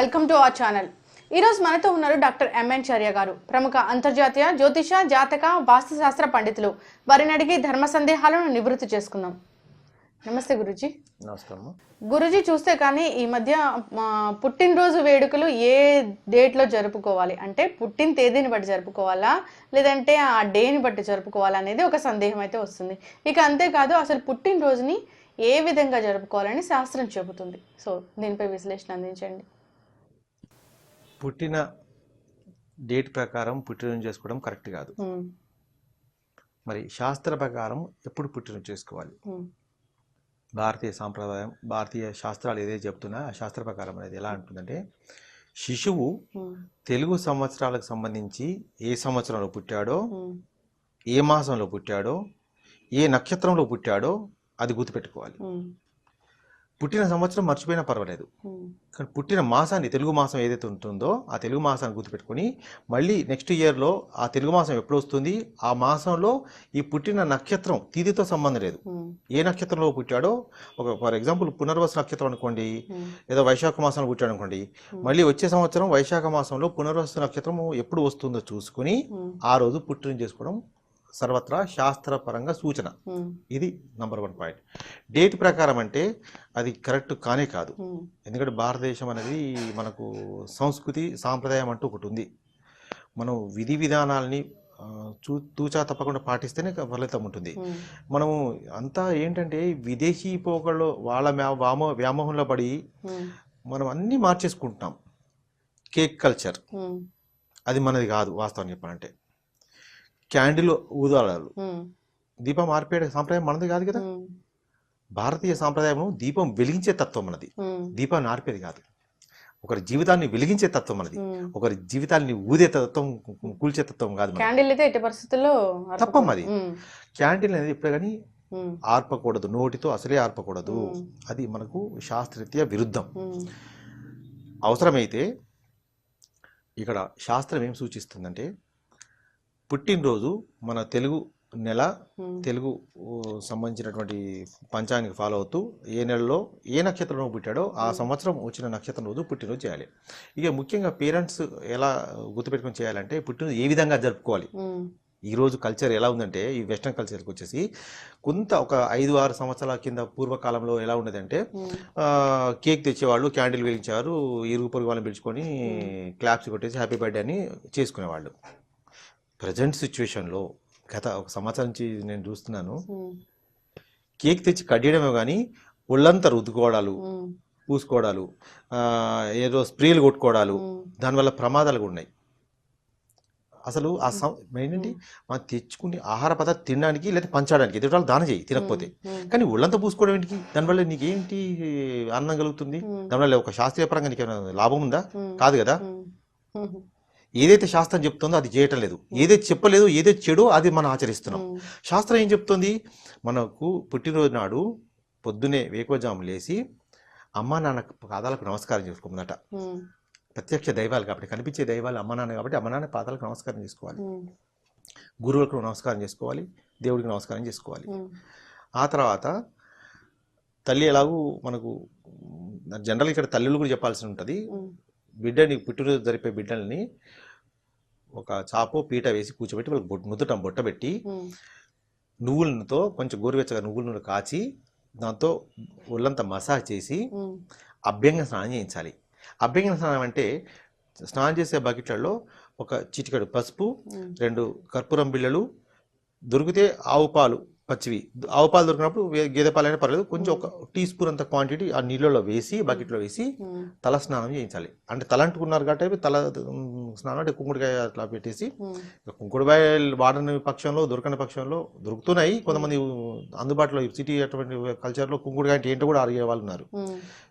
Welcome to our channel. ఈరోజు మనతో ఉన్నారు డాక్టర్ ఎంఎన్ చర్య గారు ప్రముఖ అంతర్జాతీయ జ్యోతిష జాతక వాస్తుశాస్త్ర పండితులు. వారిని అడిగి ధర్మ సందేహాలను నివృత్తి చేసుకుందాం. నమస్తే గురుజీ. నమస్కారం గురుజీ చూస్తే కానీ ఈ మధ్య పుట్టినరోజు వేడుకలు ఏ డేట్లో జరుపుకోవాలి? అంటే పుట్టిన తేదీని బట్టి జరుపుకోవాలా? లేదంటే ఆ డేని బట్టి జరుపుకోవాలా అనేది ఒక సందేహం అయితే వస్తుంది. ఇక అంతేకాదు అసలు పుట్టినరోజుని ఏ విధంగా జరుపుకోవాలని శాస్త్రం చెబుతుంది. సో దీనిపై విశ్లేషణ అందించండి. పుట్టిన డేట్ ప్రకారం పుట్టినరోజు చేసుకోవడం కరెక్ట్ కాదు. మరి శాస్త్ర ప్రకారం ఎప్పుడు పుట్టినరోజు చేసుకోవాలి? భారతీయ సాంప్రదాయం భారతీయ శాస్త్రాలు ఏదైతే చెప్తున్నా ఆ శాస్త్ర ప్రకారం అనేది ఎలా ఉంటుందంటే శిశువు తెలుగు సంవత్సరాలకు సంబంధించి ఏ సంవత్సరంలో పుట్టాడో ఏ మాసంలో పుట్టాడో ఏ నక్షత్రంలో పుట్టాడో అది గుర్తుపెట్టుకోవాలి. పుట్టిన సంవత్సరం మర్చిపోయినా పర్వాలేదు. కానీ పుట్టిన మాసాన్ని తెలుగు మాసం ఏదైతే ఉంటుందో ఆ తెలుగు మాసాన్ని గుర్తుపెట్టుకొని మళ్ళీ నెక్స్ట్ ఇయర్లో ఆ తెలుగు మాసం ఎప్పుడు వస్తుంది? ఆ మాసంలో ఈ పుట్టిన నక్షత్రం తిథితో సంబంధం లేదు. ఏ నక్షత్రంలో పుట్టాడో? ఒక ఫర్ ఎగ్జాంపుల్ పునర్వసు నక్షత్రం అనుకోండి ఏదో వైశాఖ మాసంలో పుట్టాడు అనుకోండి మళ్ళీ వచ్చే సంవత్సరం వైశాఖ మాసంలో పునర్వసు నక్షత్రం ఎప్పుడు వస్తుందో చూసుకుని ఆ రోజు పుట్టిన చేసుకోవడం సర్వత్రా శాస్త్రపరంగా సూచన. ఇది నంబర్ వన్ పాయింట్. డేట్ ప్రకారం అంటే అది కరెక్ట్ కానే కాదు. ఎందుకంటే భారతదేశం అనేది మనకు సంస్కృతి సాంప్రదాయం అంటూ ఒకటి ఉంది. మనం విధి విధానాలని చూ తూచా తప్పకుండా పాటిస్తేనే ఫలితం ఉంటుంది. మనము అంతా ఏంటంటే విదేశీ పోకళ్ళు వాళ్ళ వ్యా- వామో వ్యామోహంలో పడి మనం అన్నీ మార్చేసుకుంటున్నాం. Cake culture. అది మనది కాదు వాస్తవం చెప్పాలంటే. క్యాండిల్ ఊదాలు దీపం ఆర్పేట సాంప్రదాయం మనది కాదు కదా? భారతీయ సాంప్రదాయం దీపం వెలిగించే తత్వం మనది. దీపాన్ని ఆర్పేది కాదు. ఒకరి జీవితాన్ని వెలిగించే తత్వం మనది. ఒకరి జీవితాన్ని ఊదే తత్వం కూల్చే తత్వం కాదు క్యాండిల్ అయితే ఎట్టి పరిస్థితుల్లో. తప్పం అది. క్యాంటీన్ అనేది ఎప్పుడు కానీ ఆర్పకూడదు. నోటితో అసలే ఆర్పకూడదు. అది మనకు శాస్త్రరీత్యా విరుద్ధం. అవసరమైతే ఇక్కడ శాస్త్రం ఏం సూచిస్తుందంటే పుట్టినరోజు మన తెలుగు నెల తెలుగు సంబంధించినటువంటి పంచాంగం ఫాలో అవుతూ ఏ నెలలో ఏ నక్షత్రంలో పుట్టాడో ఆ సంవత్సరం వచ్చిన నక్షత్రం రోజు పుట్టినరోజు చేయాలి. ఇక ముఖ్యంగా పేరెంట్స్ ఎలా గుర్తుపెట్టుకొని చేయాలంటే పుట్టినరోజు ఏ విధంగా జరుపుకోవాలి? ఉమ్, ఈ రోజు కల్చర్ ఎలా ఉందంటే ఈ వెస్ట్రన్ కల్చర్కి వచ్చేసి కొంత ఒక ఐదు ఆరు సంవత్సరాల కింద పూర్వకాలంలో ఎలా ఉండేదంటే కేక్ తెచ్చేవాళ్ళు క్యాండిల్ వెలిగించారు ఇరుగు పొరుగు వాళ్ళని పిలుచుకొని క్లాప్స్ కొట్టేసి హ్యాపీ బర్త్డే అని చేసుకునేవాళ్ళు. ప్రజెంట్ సిచ్యువేషన్లో గత ఒక సంవత్సరం నుంచి నేను చూస్తున్నాను. కేక్ తెచ్చి కట్ చేయడమే కానీ ఒళ్ళంతా రుద్దుకోవడాలు పూసుకోవడాలు ఏదో స్ప్రేలు కొట్టుకోవడాలు దానివల్ల ప్రమాదాలు కూడా ఉన్నాయి. అసలు ఆ సం ఏంటంటే మనం తెచ్చుకుని ఆహార పదార్థం తినడానికి లేదా పంచడానికి ఎదుటి వాళ్ళు దానం చేయి తినకపోతే. కానీ ఒళ్ళంతా పూసుకోవడం ఏంటికి? దానివల్ల నీకేంటి ఆనందం కలుగుతుంది? దానివల్ల ఒక శాస్త్రీయ పరంగా నీకు లాభం ఉందా? కాదు కదా? ఏదైతే శాస్త్రం చెప్తుందో అది చేయటం లేదు ఏదైతే చెప్పలేదో ఏదైతే చెడో అది మనం ఆచరిస్తున్నాం. శాస్త్రం ఏం చెప్తుంది? మనకు పుట్టినరోజు నాడు పొద్దునే వేకోజాము లేచి అమ్మా నాన్న పాదాలకు నమస్కారం చేసుకోమన్నట. ఉమ్, ప్రత్యక్ష దైవాలు కాబట్టి కనిపించే దైవాలు అమ్మ నాన్న కాబట్టి అమ్మ నాన్న పాదాలకు నమస్కారం చేసుకోవాలి. గురువులకు నమస్కారం చేసుకోవాలి. దేవుడికి నమస్కారం చేసుకోవాలి. ఆ తర్వాత తల్లి ఎలాగూ మనకు జనరల్ ఇక్కడ తల్లులు కూడా చెప్పాల్సి ఉంటుంది. బిడ్డని పుట్టినరోజు జరిపే బిడ్డల్ని ఒక చాపో పీట వేసి కూర్చోబెట్టి వాళ్ళకి బొట్టు ముద్దట బొట్ట పెట్టి ఉమ్, నువ్వులతో కొంచెం గోరువెచ్చగా నువ్వుల నూనె కాచి దాంతో ఒళ్ళంతా మసాజ్ చేసి అభ్యంగ స్నానం చేయించాలి. అభ్యంగ స్నానం అంటే స్నానం చేసే బకెట్లలో ఒక చిటికెడు పసుపు రెండు కర్పూరం బిళ్ళలు దొరికితే ఆవు పాలు పచ్చివి. ఆవు పాలు దొరికినప్పుడు గేదె పాలైనా పర్లేదు. కొంచెం ఒక టీ స్పూన్ అంత క్వాంటిటీ ఆ నీళ్ళలో వేసి బకెట్లో వేసి తల స్నానం చేయించాలి. అంటే తల అంటుకున్నారు కాబట్టి తల స్నానం అంటే కుంకుడుకాయ అట్లా పెట్టేసి కుంకుడుకాయ వాడని పక్షంలో దొరకని పక్షంలో దొరుకుతున్నాయి. కొంతమంది అందుబాటులో సిటీ అటువంటి కల్చర్లో కుంకుడుకాయ అంటే ఏంటో కూడా అడిగే వాళ్ళు ఉన్నారు.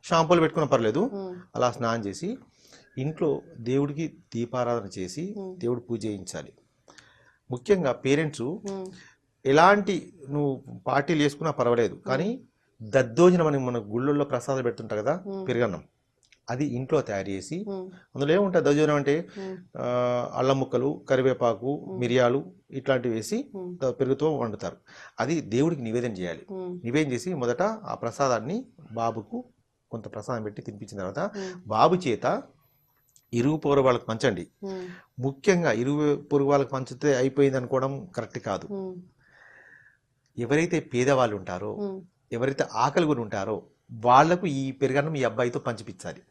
షాంపూలు పెట్టుకున్న పర్లేదు. అలా స్నానం చేసి ఇంట్లో దేవుడికి దీపారాధన చేసి. దేవుడు పూజ చేయించాలి. ముఖ్యంగా పేరెంట్స్ ఎలాంటి నువ్వు పార్టీలు వేసుకున్నా పర్వాలేదు. కానీ దద్దోజనం అని మన గుళ్ళల్లో ప్రసాదాలు పెడుతుంటా కదా. పెరుగన్నం. అది ఇంట్లో తయారు చేసి అందులో ఏముంటుంది దద్దోజనం అంటే అల్లం ముక్కలు కరివేపాకు మిరియాలు ఇట్లాంటివి వేసి పెరుగుతో వండుతారు. అది దేవుడికి నివేదన చేయాలి. నివేదన చేసి మొదట ఆ ప్రసాదాన్ని బాబుకు కొంత ప్రసాదం పెట్టి తినిపించిన తర్వాత బాబు చేత ఇరుగు పొరుగు వాళ్ళకి పంచండి. ముఖ్యంగా ఇరుగు పొరుగు వాళ్ళకి పంచితే అయిపోయింది అనుకోవడం కరెక్ట్ కాదు. ఎవరైతే పేదవాళ్ళు ఉంటారో ఎవరైతే ఆకలి కొని ఉంటారో వాళ్ళకు ఈ పెరుగన్నం ఈ అబ్బాయితో పంచిపించాలి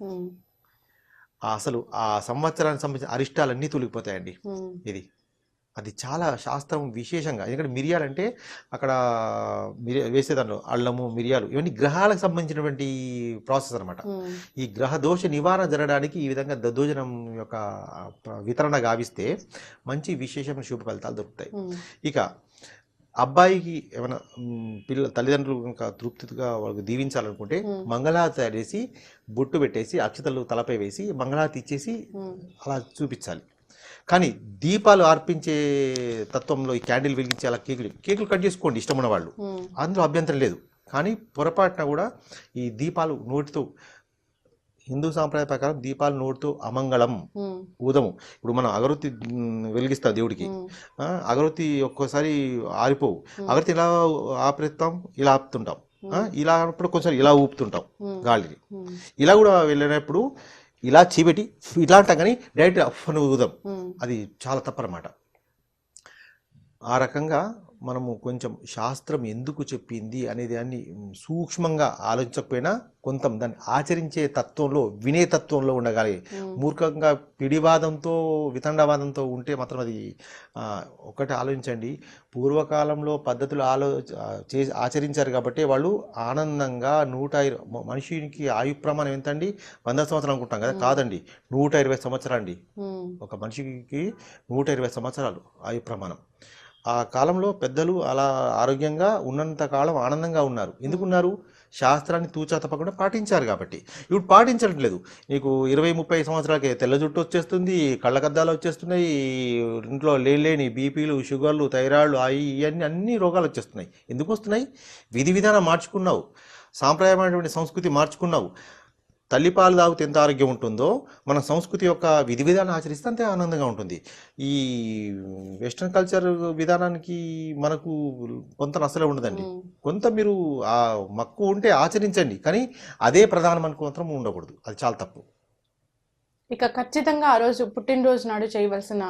అసలు ఆ సంవత్సరానికి సంబంధించిన అరిష్టాలన్నీ తొలగిపోతాయండి. ఇది. అది చాలా శాస్త్రం విశేషంగా. ఎందుకంటే మిరియాలంటే అక్కడ మిరియా వేసే దాంట్లో అల్లము మిరియాలు ఇవన్నీ గ్రహాలకు సంబంధించినటువంటి ప్రాసెస్ అన్నమాట. ఉమ్, ఈ గ్రహ దోష నివారణ జరగడానికి ఈ విధంగా దద్దోజనం యొక్క వితరణ గావిస్తే మంచి విశేషమైన శుభ ఫలితాలు దొరుకుతాయి. ఇక అబ్బాయికి ఏమైనా పిల్ల తల్లిదండ్రులు ఇంకా తృప్తిగా వాళ్ళకి దీవించాలనుకుంటే. మంగళహారతి తయారు చేసి బొట్టు పెట్టేసి అక్షతలు తలపై వేసి మంగళహారతి ఇచ్చేసి అలా చూపించాలి. కానీ దీపాలు అర్పించే తత్వంలో ఈ క్యాండిల్ వెలిగించే అలా కేకులు కేకులు కట్ చేసుకోండి ఇష్టమున్న వాళ్ళు. అందులో అభ్యంతరం లేదు. కానీ పొరపాటున కూడా ఈ దీపాలు నోటితో హిందూ సాంప్రదాయ ప్రకారం దీపాలు నోటితో అమంగళం ఊదము. ఇప్పుడు మనం అగరొత్తి వెలిగిస్తాం దేవుడికి. అగరొత్తి ఒక్కోసారి ఆరిపోవు. అగరొత్తి ఇలా ఆపరేస్తాం ఇలా ఆపుతుంటాం. ఇలా అప్పుడు కొంచెం ఇలా ఊపుతుంటాం గాలిని ఇలా కూడా వెళ్ళినప్పుడు ఇలా చీపెట్టి ఇలా అంటాం కానీ డైరెక్ట్ అఫ్ అని ఊదాం. అది చాలా తప్పనమాట. ఆ రకంగా మనము కొంచెం శాస్త్రం ఎందుకు చెప్పింది అనే దాన్ని సూక్ష్మంగా ఆలోచించకపోయినా కొంత దాన్ని ఆచరించే తత్వంలో వినే తత్వంలో ఉండగాలి. మూర్ఖంగా పిడివాదంతో వితండవాదంతో ఉంటే మాత్రం అది ఒకటి ఆలోచించండి. పూర్వకాలంలో పద్ధతులు ఆలో చే ఆచరించారు కాబట్టి వాళ్ళు ఆనందంగా నూట ఇర- మ- మనిషికి ఆయు ప్రమాణం ఎంత అండి వంద సంవత్సరాలు అనుకుంటాం కదా? కాదండి. నూట ఇరవై సంవత్సరాలు అండి ఒక మనిషికి నూట ఇరవై సంవత్సరాలు ఆయు ప్రమాణం. ఆ కాలంలో పెద్దలు అలా ఆరోగ్యంగా ఉన్నంత కాలం ఆనందంగా ఉన్నారు. ఎందుకున్నారు? శాస్త్రాన్ని తూచా తప్పకుండా పాటించారు కాబట్టి. ఇప్పుడు పాటించట్లేదు. నీకు ఇరవై ముప్పై సంవత్సరాలకి తెల్ల జుట్టు వచ్చేస్తుంది కళ్ళకద్దాలు వచ్చేస్తున్నాయి ఇంట్లో లేని బీపీలు షుగర్లు థైరాయిడ్లు అవి ఇవన్నీ అన్ని రోగాలు వచ్చేస్తున్నాయి. ఎందుకు వస్తున్నాయి? విధి విధానం మార్చుకున్నావు. సాంప్రదాయమైనటువంటి సంస్కృతి మార్చుకున్నావు. తల్లిపాలు తాగితే ఎంత ఆరోగ్యం ఉంటుందో మన సంస్కృతి యొక్క విధి విధానం ఆచరిస్తే అంతే ఆనందంగా ఉంటుంది. ఈ వెస్ట్రన్ కల్చర్ విధానానికి మనకు కొంత అసలే ఉండదండి. కొంత మీరు ఆ మక్కువ ఉంటే ఆచరించండి కానీ అదే ప్రధానం అనుకో మాత్రం ఉండకూడదు. అది చాలా తప్పు. ఇక ఖచ్చితంగా ఆ రోజు పుట్టినరోజు నాడు చేయవలసిన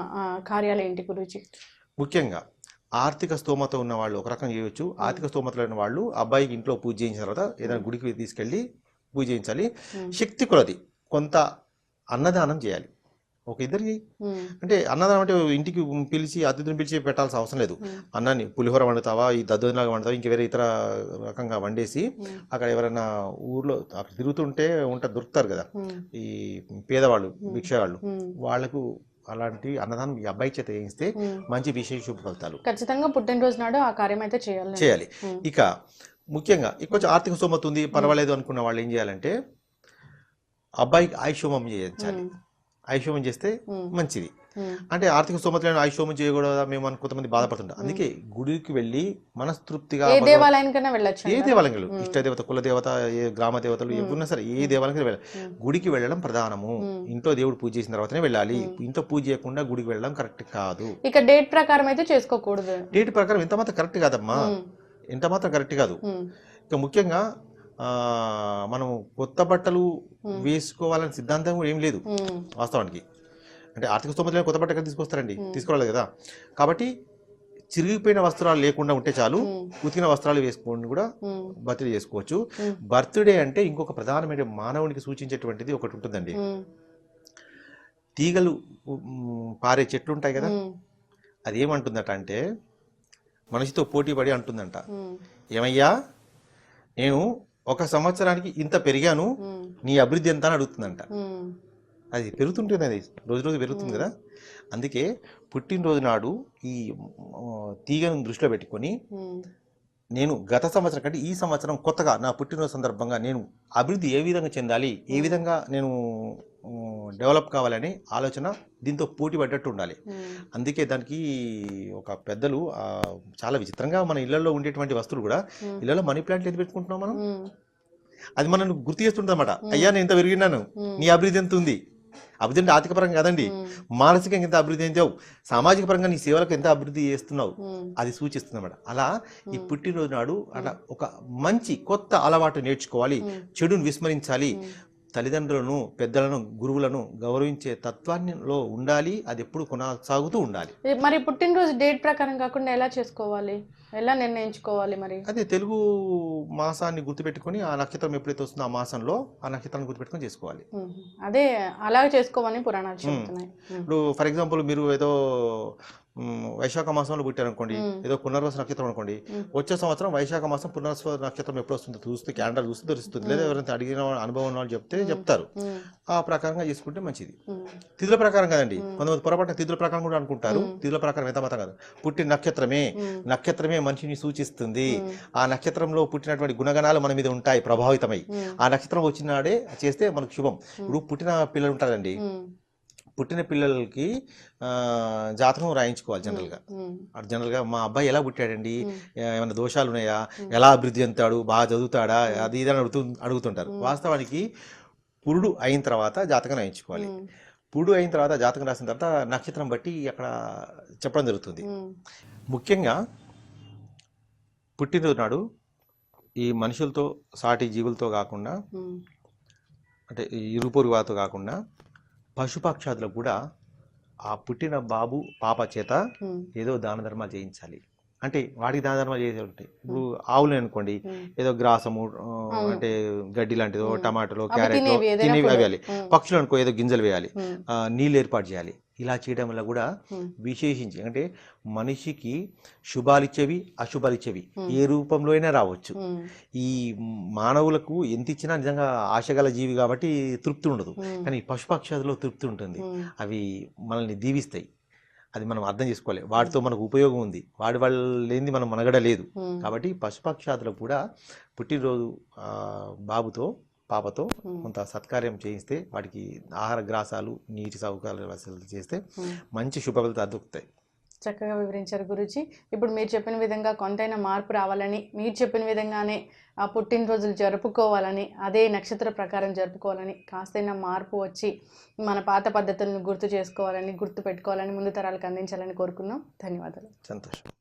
కార్యాలు ఏంటి గురుజీ? ముఖ్యంగా ఆర్థిక స్తోమత ఉన్న వాళ్ళు ఒక రకం చేయొచ్చు. ఆర్థిక స్తోమత లేని వాళ్ళు అబ్బాయికి ఇంట్లో పూజ చేయించిన తర్వాత ఏదైనా గుడికి తీసుకెళ్ళి పూజ చేయించాలి ఉమ్, శక్తి కొలది. కొంత అన్నదానం చేయాలి. ఒక ఇద్దరికి అంటే అన్నదానం అంటే ఇంటికి పిలిచి అతిథిని పిలిచి పెట్టాల్సిన అవసరం లేదు. అన్నాన్ని పులిహోర వండుతావా? ఈ దద్దోజనలాగా వండుతావా? ఇంక వేరే ఇతర రకంగా వండేసి అక్కడ ఎవరైనా ఊర్లో అక్కడ తిరుగుతుంటే ఉంట దొరుకుతారు కదా. ఈ పేదవాళ్ళు భిక్షగాళ్ళు వాళ్ళకు అలాంటి అన్నదానం ఈ అబ్బాయి చేత చేయిస్తే. మంచి విశేష శుభ ఫలితాలు. ఖచ్చితంగా పుట్టినరోజు నాడు ఆ కార్యం అయితే చేయాలి. చేయాలి. ఇక ముఖ్యంగా కొంచెం ఆర్థిక స్తోమత ఉంది పర్వాలేదు అనుకున్న వాళ్ళు ఏం చేయాలంటే అబ్బాయికి ఆయుషోమం చేయించాలి. ఆయుషోమం చేస్తే మంచిది. అంటే ఆర్థిక స్తోమత లేని ఆయుషోమం చేయకూడదా మేము అని కొంతమంది బాధపడుతుంటాం అందుకే గుడికి వెళ్ళి మనస్తృప్తిగా ఏ దేవాలయానికైనా వెళ్ళొచ్చు ఏ? దేవాలయంలో? మ్మ్. ఇష్టదేవత కులదేవత ఏ గ్రామ దేవతలు. ఎవరున్నా సరే ఏ దేవాలయం వెళ్ళాలి. గుడికి వెళ్ళడం ప్రధానము. ఇంట్లో దేవుడు పూజ చేసిన తర్వాతనే వెళ్ళాలి. ఇంట్లో పూజ చేయకుండా గుడికి వెళ్ళడం కరెక్ట్ కాదు. ఇక డేట్ ప్రకారం అయితే చేసుకోకూడదు. డేట్ ప్రకారం ఎంత మాత్రం కరెక్ట్ కాదమ్మా. ఎంత మాత్రం కరెక్ట్ కాదు. ఇక ముఖ్యంగా మనం కొత్త బట్టలు. వేసుకోవాలని సిద్ధాంతం కూడా ఏం లేదు వాస్తవానికి. అంటే ఆర్థిక స్తోమత లేని కొత్త బట్ట ఎక్కడ తీసుకొస్తారండి? మ్మ్. తీసుకురాలేదు కదా. కాబట్టి చిరిగిపోయిన వస్త్రాలు లేకుండా ఉంటే చాలు ఉతికిన వస్త్రాలు వేసుకొని కూడా బర్త్డే చేసుకోవచ్చు. బర్త్డే అంటే ఇంకొక ప్రధానమైన మానవునికి సూచించేటువంటిది ఒకటి ఉంటుందండి. తీగలు పారే చెట్లు ఉంటాయి కదా. అది ఏమంటుందట అంటే మనిషితో పోటీ పడి అంటుందంట. ఏమయ్యా? నేను ఒక సంవత్సరానికి ఇంత పెరిగాను నీ అభివృద్ధి ఎంత అని అడుగుతుందంట. అది పెరుగుతుంటుంది అది రోజు రోజు పెరుగుతుంది కదా. అందుకే పుట్టినరోజు నాడు ఈ తీగను దృష్టిలో పెట్టుకొని నేను గత సంవత్సరం కంటే ఈ సంవత్సరం కొత్తగా నా పుట్టినరోజు సందర్భంగా నేను అభివృద్ధి ఏ విధంగా చెందాలి ఏ విధంగా నేను డెవలప్ కావాలని ఆలోచన దీంతో పోటీ పడ్డట్టు ఉండాలి. అందుకే దానికి ఒక పెద్దలు చాలా విచిత్రంగా మన ఇళ్ళలో ఉండేటువంటి వస్తువులు కూడా ఇళ్ళలో మనీ ప్లాంట్ ఎందుకు పెట్టుకుంటున్నాం మనం? అది మనం గుర్తు చేస్తుంటుంది అనమాట అయ్యా నేను ఇంత పెరిగినాను. నీ అభివృద్ధి ఎంత ఉంది? అభివృద్ధి అంటే ఆర్థిక పరంగా కాదండి మానసికంగా ఎంత అభివృద్ధి చేసావు సామాజిక పరంగా నీ సేవలకు ఎంత అభివృద్ధి చేస్తున్నావు? అది సూచిస్తుంది అన్నమాట అలా ఈ. పుట్టినరోజు నాడు అలా ఒక మంచి కొత్త అలవాటు నేర్చుకోవాలి. చెడుని విస్మరించాలి. తల్లిదండ్రులను పెద్దలను గురువులను గౌరవించే తత్వాన్నిలో ఉండాలి. అది ఎప్పుడు కొనసాగుతూ ఉండాలి. మరి పుట్టినరోజు డేట్ ప్రకారం కాకుండా ఎలా చేసుకోవాలి? ఎలా నిర్ణయించుకోవాలి మరి? అదే తెలుగు మాసాన్ని గుర్తుపెట్టుకొని ఆ నక్షత్రం ఎప్పుడైతే వస్తుందో ఆ మాసంలో ఆ నక్షత్రాన్ని గుర్తుపెట్టుకొని చేసుకోవాలి. అదే అలా చేసుకోమని పురాణాలు. ఇప్పుడు ఫర్ ఎగ్జాంపుల్ మీరు ఏదో వైశాఖ మాసంలో పుట్టారు అనుకోండి మ్మ్. ఏదో పునర్వస నక్షత్రం అనుకోండి. వచ్చే సంవత్సరం వైశాఖ మాసం పునర్వస నక్షత్రం ఎప్పుడు వస్తుందో చూస్తే క్యాలెండర్ చూస్తే తెలుస్తుంది లేదా ఎవరైనా అడిగిన వాళ్ళ అనుభవం వాళ్ళు చెప్తే చెప్తారు. ఆ ప్రకారంగా చేసుకుంటే మంచిది. తిథుల ప్రకారం కదండి కొంతమంది పొరపాటున తిథుల ప్రకారం కూడా అనుకుంటారు తిథుల ప్రకారం ఎంత మాత్రం కాదు పుట్టిన నక్షత్రమే. నక్షత్రమే మనిషిని సూచిస్తుంది. ఆ నక్షత్రంలో పుట్టినటువంటి గుణగణాలు మన మీద ఉంటాయి ప్రభావితమై. ఆ నక్షత్రం వచ్చినాడే చేస్తే మనకు శుభం ఇప్పుడు పుట్టిన పిల్లలు ఉంటారండి. పుట్టిన పిల్లలకి జాతకం రాయించుకోవాలి జనరల్గా. అటు జనరల్గా మా అబ్బాయి ఎలా పుట్టాడండి? ఏమైనా దోషాలు ఉన్నాయా ఎలా అభివృద్ధి చెందుతాడు? బాగా చదువుతాడా? అది ఇది అని అడుగుతూ అడుగుతుంటారు. వాస్తవానికి పురుడు అయిన తర్వాత జాతకం రాయించుకోవాలి. పురుడు అయిన తర్వాత జాతకం రాసిన తర్వాత నక్షత్రం బట్టి అక్కడ చెప్పడం జరుగుతుంది. ముఖ్యంగా పుట్టినరోజు నాడు ఈ మనుషులతో సాటి జీవులతో కాకుండా. అంటే ఈ ఇరుపొరుగు వారితో కాకుండా పశుపక్షాదులకు కూడా ఆ పుట్టిన బాబు పాప చేత. ఏదో దాన ధర్మాలు చేయించాలి అంటే వాటికి దాన ధర్మాలు చేసే ఉంటాయి ఇప్పుడు ఆవులు అనుకోండి. ఏదో గ్రాసము. అంటే గడ్డి లాంటిదో టమాటోలు అవి క్యారెట్ తినేవి, food. వేయాలి. పక్షులు అనుకో ఏదో గింజలు వేయాలి నీళ్ళు ఏర్పాటు చేయాలి ఇలా చేయడం వల్ల కూడా. విశేషించి అంటే మనిషికి శుభాలిచ్చేవి అశుభాలిచ్చేవి ఏ రూపంలో అయినా రావచ్చు. ఈ మానవులకు ఎంత ఇచ్చినా నిజంగా ఆశగల జీవి కాబట్టి తృప్తి ఉండదు. కానీ పశుపక్షాదులో తృప్తి ఉంటుంది. అవి మనల్ని దీవిస్తాయి అది మనం అర్థం చేసుకోవాలి వాటితో మనకు ఉపయోగం ఉంది వాడి వల్ల లేనిది మనం మనగడ లేదు. కాబట్టి పశుపక్షాదులకు కూడా పుట్టినరోజు బాబుతో పాపతో. కొంత సత్కార్యం చేయిస్తే వాటికి ఆహార గ్రాసాలు నీటి సౌకర్యాలు వసతులు చేస్తే. మంచి శుభ ఫలితాలు దొరుకుతాయి. చక్కగా వివరించారు గురుజీ. ఇప్పుడు మీరు చెప్పిన విధంగా కొంతైనా మార్పు రావాలని మీరు చెప్పిన విధంగానే ఆ పుట్టినరోజులు జరుపుకోవాలని అదే నక్షత్ర ప్రకారం జరుపుకోవాలని కాస్తైనా మార్పు వచ్చి మన పాత పద్ధతులను గుర్తు చేసుకోవాలని గుర్తు పెట్టుకోవాలని ముందు తరాలకు అందించాలని కోరుకున్నాం. ధన్యవాదాలు. సంతోషం.